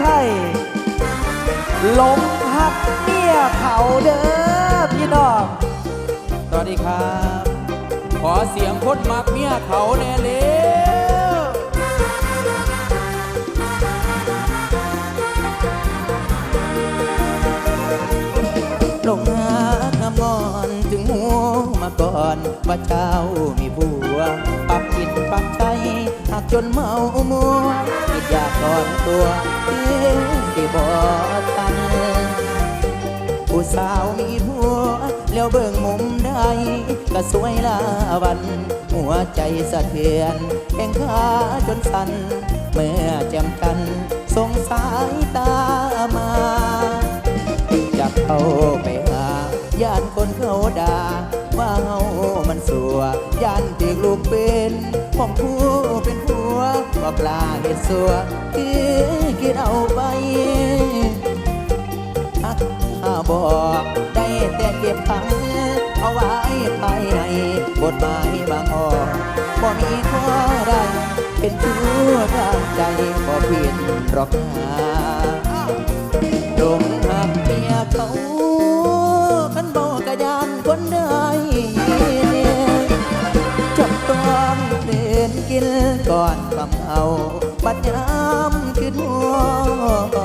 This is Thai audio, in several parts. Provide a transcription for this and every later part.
ชัยหลงหักเมียเขาเด้อพี่น้องสวัสดีครับ ขอเสียงคนมักเมียเขาแน่เร็วลงหากำมอนถึงหัวมาก่อนว่าเจ้ามีผัวปักกินปักใจากจนเมามัวคิดอยากกอนตัวที่ที่บ่ทันผู้สาวมีผัว แล้วเบิ่งมุมใดก็สวยลาวัน หัวใจสะเทือนแข้งขาจนสั่นเมื่อแจมกันสงสายตามาจับเอาไปหาย่านคนเขาด่า ว่าเฮามันสัวย่านตีลูกเป็นของผู้เป็นผัวก็กล้าเห็ดสัวคือคิดเอาไปฮักข้าบอกได้แต่เก็บพังเอาไว้ภายในบทหมายบางออกบ่มีข้อใดเป็นชั่วทางใจบ่เปลี่ยนหรอกนา นกินก่อนกำเอาบัดยามขึ้นหัว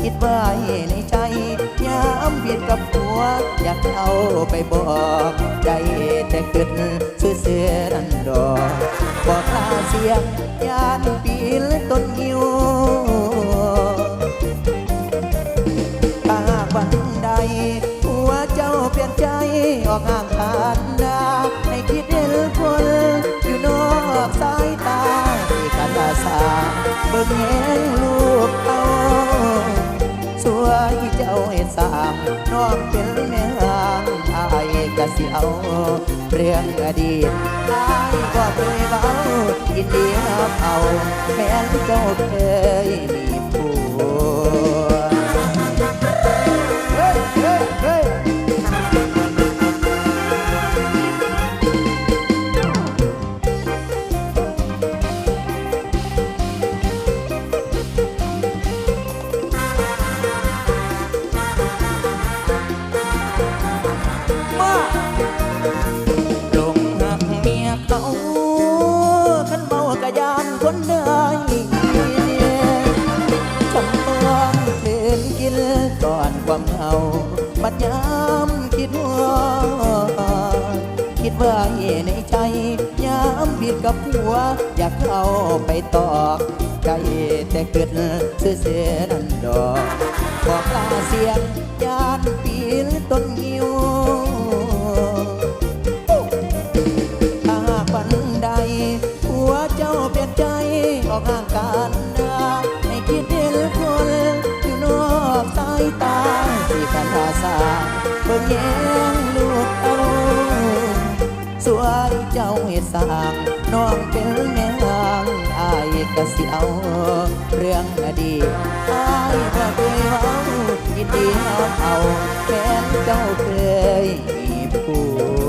คิดไว้ในใจยามผิดกับหัว อยากเอาไปบอกได้แต่เกิดซื้อเสียนันดอกบอกลาเสียงยานปีนต้นยิวถ้าหากวันใดหัวเจ้าเปลี่ยนใจออกห่างกัน สาเบิ่งแย่งลูกเอาสวยเจ้าเห็นสามน้องเป็นแม่หางอายกะสิเอาเรื่องอดีตอายก็เคยเบายินดีรับเอาแม้เจ้าเคยมี กยานคนได้จำต้องเทนกินก่อนความเฮาบัดยามคิดว่าคิดว่าในใจยามผิดกับหัว อยากเข้าไปตอกใจแต่เกิดซื่อเสียนันดอกบอกลาเสียงยา ออกห่างกันนะให้คิดเห็นคนอยู่นอกสายตาที่กันอาสาเบิ่งแย่งลูกเอาสวยเจ้าเฮ็ดสร้างน้องเป็นแม่หางอายก็สิเอา เรื่องอดีตอายบ่เคยเว้ายินดีรับเอาแฟนเจ้าเคยมีผู้